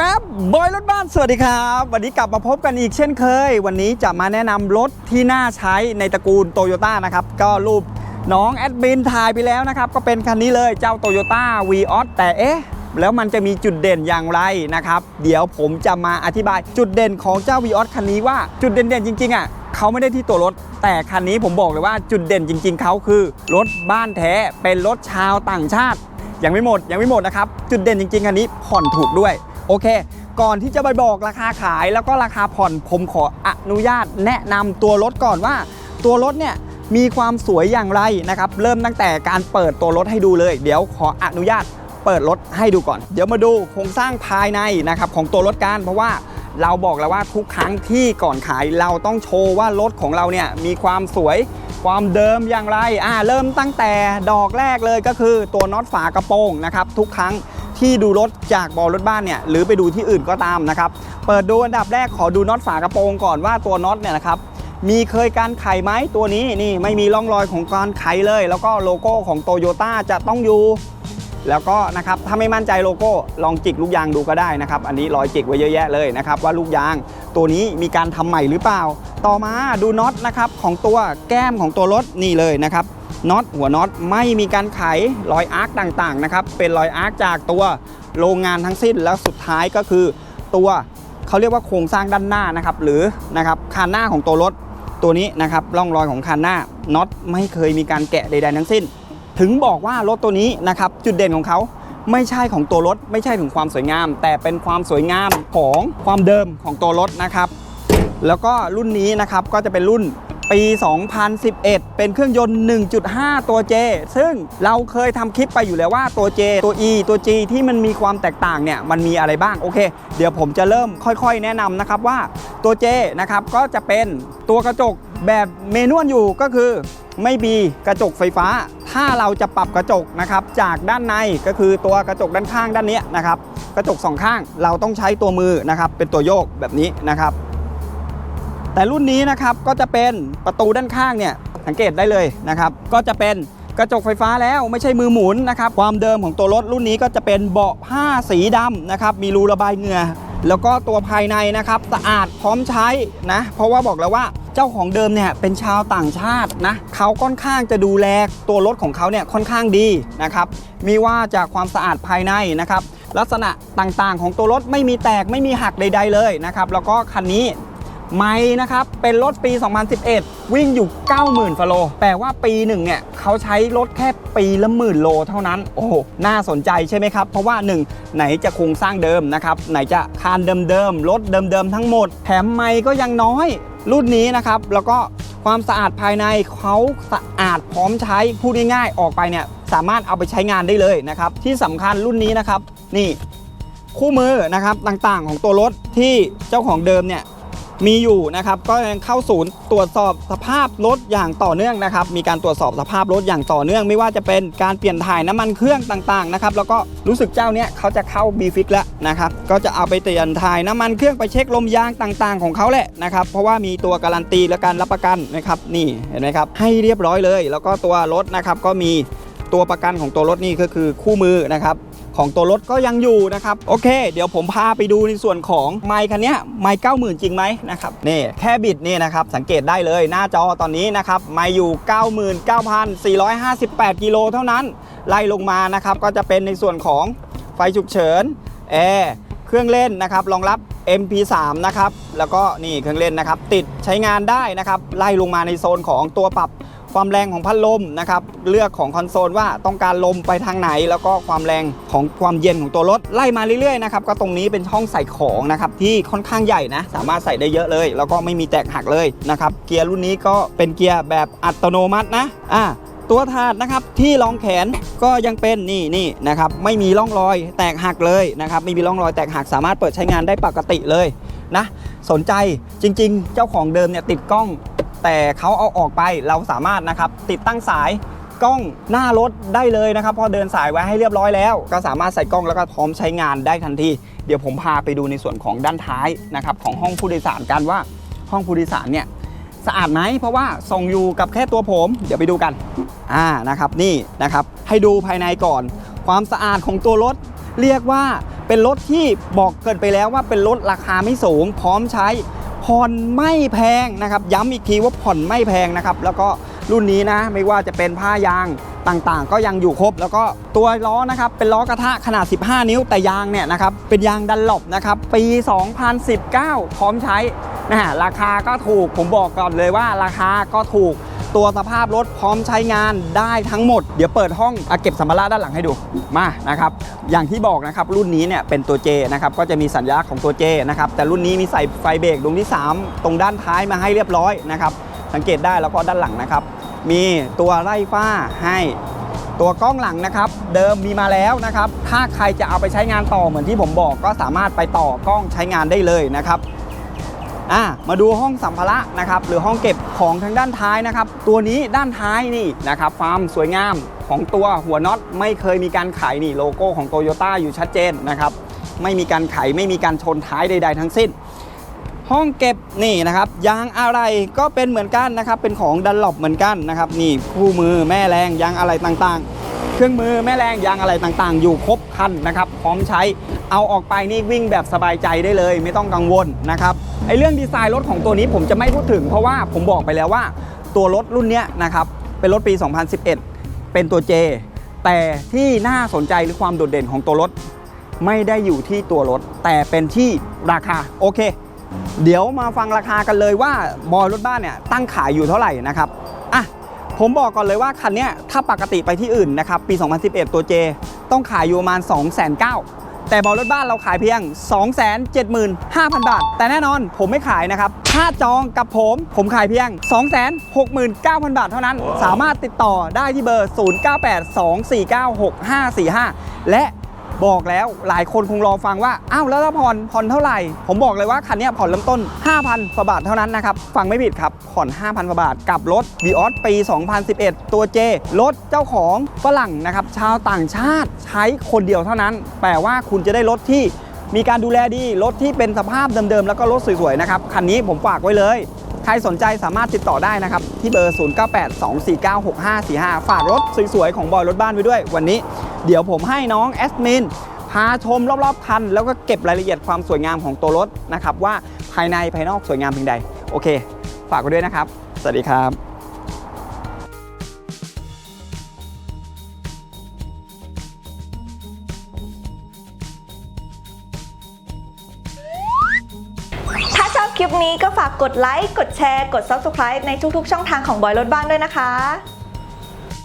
แวบบอยรถบ้านสวัสดีครับ วันนี้กลับมาพบกันอีกเช่นเคย วันนี้จะมาแนะนำรถที่น่าใช้ในตระกูลโตโยต้านะครับ ก็รูปน้องแอดมินถ่ายไปแล้วนะครับ ก็เป็นคันนี้เลยเจ้าโตโยต้าวีออสแต่เอ๊ะ แล้วมันจะมีจุดเด่นอย่างไรนะครับ เดี๋ยวผมจะมาอธิบายจุดเด่นของเจ้าวีออสคันนี้ว่าจุดเด่นๆจริงๆอะเขาไม่ได้ที่ตัวรถ แต่คันนี้ผมบอกเลยว่าจุดเด่นจริง ๆเขาคือรถบ้านแท้เป็นรถชาวต่างชาติยังไม่หมดยังไม่หมดนะครับจุดเด่นจริงๆคันนี้ผ่อนถูกด้วย โอเค ก่อนที่จะไปบอกราคาขายแล้วก็ราคาผ่อนผมขออนุญาตแนะนำตัวรถก่อนว่า ตัวรถเนี่ยมีความสวยอย่างไรนะครับเริ่มตั้งแต่การเปิดตัวรถให้ดูเลย เดี๋ยวขออนุญาตเปิดรถให้ดูก่อน เดี๋ยวมาดูโครงสร้างภายในนะครับของตัวรถกันเพราะว่าเราบอกแล้วว่าทุกครั้งที่ก่อนขายเราต้องโชว์ว่ารถของเราเนี่ยมีความสวยความเดิมอย่างไรอ่าเริ่มตั้งแต่ดอกแรกเลยก็คือตัวน็อตฝากระโปรงนะครับทุกครั้ง ที่ดูรถจากบอลรถบ้านเนี่ยหรือไปดูที่อื่นก็ตามนะครับ เปิดดูอันดับแรกขอดูน็อตฝากระโปรงก่อนว่าตัวน็อตเนี่ยนะครับมีเคยการไขไหมตัวนี้นี่ไม่มีร่องรอยของการไขเลย แล้วก็โลโก้ของโตโยต้าจะต้องอยู่ แล้วก็นะครับถ้าไม่มั่นใจโลโก้ลองจิกลูกยางดูก็ได้นะครับ อันนี้รอยจิกไว้เยอะแยะเลยนะครับ ว่าลูกยางตัวนี้มีการทำใหม่หรือเปล่า ต่อมาดูน็อตนะครับของตัวแก้มของตัวรถนี่เลยนะครับ น็อตหัวน็อตไม่มีการไขรอยอาร์คต่างๆนะครับเป็นรอยอาร์คจากตัวโรงงานทั้งสิ้นแล้วสุดท้ายก็คือตัวเขาเรียกว่าโครงสร้างด้านหน้านะครับหรือนะครับคานหน้าของตัวรถตัวนี้นะครับร่องรอยของคานหน้าน็อตไม่เคยมีการแกะใดๆทั้งสิ้น ถึงบอกว่ารถตัวนี้นะครับจุดเด่นของเขาไม่ใช่ของตัวรถ ไม่ใช่ถึงความสวยงาม แต่เป็นความสวยงามของความเดิมของตัวรถนะครับ แล้วก็รุ่นนี้นะครับก็จะเป็นรุ่น ปี 2011 เป็นเครื่องยนต์ 1.5 ตัว J ซึ่งเราเคยทำคลิปไปอยู่แล้วว่าตัว J ตัว E ตัว G ที่มันมีความแตกต่างเนี่ยมันมีอะไรบ้าง โอเค เดี๋ยวผมจะเริ่มค่อยๆ แนะนำนะครับว่าตัว J นะครับก็จะเป็นตัวกระจกแบบเมนวลอยู่ก็คือไม่มีกระจกไฟฟ้า ถ้าเราจะปรับกระจกนะครับจากด้านในก็คือตัวกระจกด้านข้างด้านเนี้ยนะครับกระจกสองข้างเราต้องใช้ตัวมือนะครับเป็นตัวโยกแบบนี้นะครับ แต่รุ่นนี้นะครับก็จะเป็นประตูด้านข้างเนี่ยสังเกตได้เลยนะครับ ก็จะเป็นกระจกไฟฟ้าแล้วไม่ใช่มือหมุนนะครับความเดิมของตัวรถรุ่นนี้ก็จะเป็นเบาะผ้าสีดำนะครับมีรูระบายเหงื่อแล้วก็ตัวภายในนะครับสะอาดพร้อมใช้นะเพราะว่าบอกแล้วว่าเจ้าของเดิมเนี่ยเป็นชาวต่างชาตินะเขาค่อนข้างจะดูแลตัวรถของเขาเนี่ยค่อนข้างดีนะครับมีว่าจากความสะอาดภายในนะครับลักษณะต่างๆ ของตัวรถไม่มีแตกไม่มีหักใด ๆ เลยนะครับแล้วก็คันนี้ ไม่นะครับ เป็นรถปี 2011 วิ่งอยู่ 90,000ฟโลแปลว่าปีหนึ่งเนี่ยเขาใช้รถแค่ปีละหมื่นโลเท่านั้น โอ้โห น่าสนใจใช่ไหมครับ เพราะว่า 1 ไหนจะโครงสร้างเดิมนะครับ ไหนจะคานเดิมๆ รถเดิมๆ ทั้งหมด แถมไม่ก็ยังน้อย รุ่นนี้นะครับ แล้วก็ความสะอาดภายในเขาสะอาดพร้อมใช้ พูดง่ายๆ ออกไปเนี่ยสามารถเอาไปใช้งานได้เลยนะครับ ที่สำคัญรุ่นนี้นะครับ นี่คู่มือนะครับต่างๆ ของตัวรถที่เจ้าของเดิมเนี่ย มีอยู่นะครับก็ยังเข้าศูนย์ตรวจสอบสภาพรถอย่างต่อเนื่องนะครับ มีการตรวจสอบสภาพรถอย่างต่อเนื่อง ไม่ว่าจะเป็นการเปลี่ยนถ่ายน้ำมันเครื่องต่างๆนะครับแล้วก็รู้สึกเจ้าเนี้ยเขาจะเข้าบีฟิกแล้วนะครับก็จะเอาไปเปลี่ยนถ่ายน้ำมันเครื่องไปเช็คลมยางต่างๆ ของเขาแหละนะครับเพราะว่ามีตัวการันตีและการรับประกันนะครับนี่เห็นไหมครับให้เรียบร้อยเลย แล้วก็ตัวรถนะครับก็มีตัวประกันของตัวรถนี่ก็คือคู่มือนะครับ ของตัวรถก็ยังอยู่นะครับ โอเค เดี๋ยวผมพาไปดูในส่วนของไมค์คันนี้ไมค์เก้าหมื่นจริงไหมนะครับนี่แค่บิดนี่นะครับสังเกตได้เลยหน้าจอตอนนี้นะครับไมค์อยู่ 99,458 กิโลเท่านั้น ไล่ลงมานะครับก็จะเป็นในส่วนของไฟฉุกเฉินแอร์เครื่องเล่นนะครับรองรับ MP3 นะครับแล้วก็นี่เครื่องเล่นนะครับติดใช้งานได้นะครับไล่ลงมาในโซนของตัวปรับ ความแรงของพัดลมนะครับเลือกของคอนโซลว่าต้องการลมไปทางไหน แล้วก็ความแรงของความเย็นของตัวรถไล่มาเรื่อยๆนะครับก็ตรงนี้เป็นช่องใส่ของนะครับที่ค่อนข้างใหญ่นะสามารถใส่ได้เยอะเลย แล้วก็ไม่มีแตกหักเลยนะครับเกียร์รุ่นนี้ก็เป็นเกียร์แบบอัตโนมัตินะอ่าตัวถาดนะครับที่รองแขนก็ยังเป็นนี่นี่นะครับไม่มีร่องรอยแตกหักเลยนะครับไม่มีร่องรอยแตกหักสามารถเปิดใช้งานได้ปกติเลยนะสนใจจริงๆ เจ้าของเดิมเนี่ยติดกล้อง แต่เขาเอาออกไปเราสามารถนะครับติดตั้งสายกล้องหน้ารถได้เลยนะครับ พอเดินสายไว้ให้เรียบร้อยแล้ว ก็สามารถใส่กล้องแล้วก็พร้อมใช้งานได้ทันทีเดี๋ยวผมพาไปดูในส่วนของด้านท้ายนะครับของห้องผู้โดยสารกันว่าห้องผู้โดยสารเนี่ยสะอาดไหมเพราะว่าส่งอยู่กับแค่ตัวผม เดี๋ยวไปดูกันอ่านะครับนี่นะครับให้ดูภายในก่อน ความสะอาดของตัวรถ เรียกว่าเป็นรถที่บอกเกินไปแล้วว่าเป็นรถราคาไม่สูง พร้อมใช้ ผ่อนไม่แพงนะครับ ย้ำอีกทีว่าผ่อนไม่แพงนะครับ แล้วก็รุ่นนี้นะ ไม่ว่าจะเป็นผ้ายางต่างๆ ก็ยังอยู่ครบ แล้วก็ตัวล้อนะครับ เป็นล้อกระทะขนาด 15 นิ้วแต่ยางเนี่ยนะครับ เป็นยางดันหลบนะครับ ปี 2019 พร้อมใช้ นะฮะราคาก็ถูกผมบอกก่อนเลยว่าราคาก็ถูกตัวสภาพรถพร้อมใช้งานได้ทั้งหมด เดี๋ยวเปิดห้องอเก็บสัมภาระด้านหลังให้ดูมานะครับอย่างที่บอกนะครับรุ่นนี้เนี่ยเป็นตัว J นะครับก็จะมีสัญลักษณ์ของตัว J นะครับแต่รุ่นนี้มีใส่ไฟเบรกดวงที่ 3 ตรงด้านท้ายมาให้เรียบร้อยนะครับสังเกตได้แล้วก็ด้านหลังนะครับ มีตัวไล่ฟ้าให้ตัวกล้องหลังนะครับเดิมมีมาแล้วนะครับถ้าใครจะเอาไปใช้งานต่อเหมือนที่ผมบอกก็สามารถไปต่อกล้องใช้งานได้เลยนะครับ อะมาดูห้องสัมภาระนะครับหรือห้องเก็บของทางด้านท้ายนะครับ ตัวนี้ด้านท้ายนี่นะครับความสวยงามของตัวหัวน็อตไม่เคยมีการไขนี่โลโก้ของโตโยต้าอยู่ชัดเจนนะครับไม่มีการไขไม่มีการชนท้ายใด ๆ ทั้งสิ้น ห้องเก็บนี่นะครับยางอะไรก็เป็นเหมือนกันนะครับ เป็นของดันหลบเหมือนกันนะครับนี่คู่มือแม่แรงยางอะไรต่างๆ เครื่องมือแม่แรงยางอะไรต่างๆ อยู่ครบคันนะครับ พร้อมใช้เอาออกไปนี่วิ่งแบบสบายใจได้เลย ไม่ต้องกังวลนะครับ ไอเรื่องดีไซน์รถของตัวนี้ผมจะไม่พูดถึง เพราะว่าผมบอกไปแล้วว่า ตัวรถรุ่นเนี้ยนะครับเป็นรถปี 2011 เป็นตัว J แต่ที่น่าสนใจหรือความโดดเด่นของตัวรถ ไม่ได้อยู่ที่ตัวรถ แต่เป็นที่ราคาโอเค เดี๋ยวมาฟังราคากันเลยว่าบอยรถบ้านเนี่ยตั้งขายอยู่เท่าไหร่นะครับอะผมบอกก่อนเลยว่าคันเนี้ยถ้าปกติไปที่อื่นนะครับปี 2011 ตัว J ต้องขายอยู่ประมาณ 2 9 0 0 0 แต่บอยรถบ้านเราขายเพียง 275,000 บาท แต่แน่นอนผมไม่ขายนะครับ ถ้าจองกับผม ผมขายเพียง 269,000 บาทเท่านั้น สามารถติดต่อได้ที่เบอร์ 0982496545 และ บอกแล้วหลายคนคงรอฟังว่า อ้าวแล้วถ้าผ่อนผ่อนเท่าไหร่ ผมบอกเลยว่าคันนี้ผ่อนเริ่มต้น 5,000กว่าบาทเท่านั้นนะครับ ฟังไม่ผิดครับ ผ่อน 5,000กว่าบาทกับรถ v ีออสปี 2011 ตัว J รถเจ้าของฝรั่งนะครับ ชาวต่างชาติใช้คนเดียวเท่านั้น แปลว่าคุณจะได้รถที่มีการดูแลดี รถที่เป็นสภาพเดิมๆ แล้วก็รถสวยๆ นะครับ คันนี้ผมฝากไว้เลย ครสนใจสามารถติดต่อได้นะครับ ที่เบอร์ 0982496545 ฝากรถสวยๆ ของบอยรถบ้านไว้ด้วย วันนี้เดี๋ยวผมให้น้องแอสมินพาชมรอบๆ คัน แล้วก็เก็บรายละเอียดความสวยงามของตัวรถนะครับ ว่าภายในภายนอกสวยงามเพียงใด โอเค ฝากไว้ด้วยนะครับ สวัสดีครับถ้าชอบ คลิปนี้ก็ฝากกดไลค์ กดแชร์ กด Subscribe ในทุกๆ ช่องทางของบอยรถบ้านด้วยนะคะ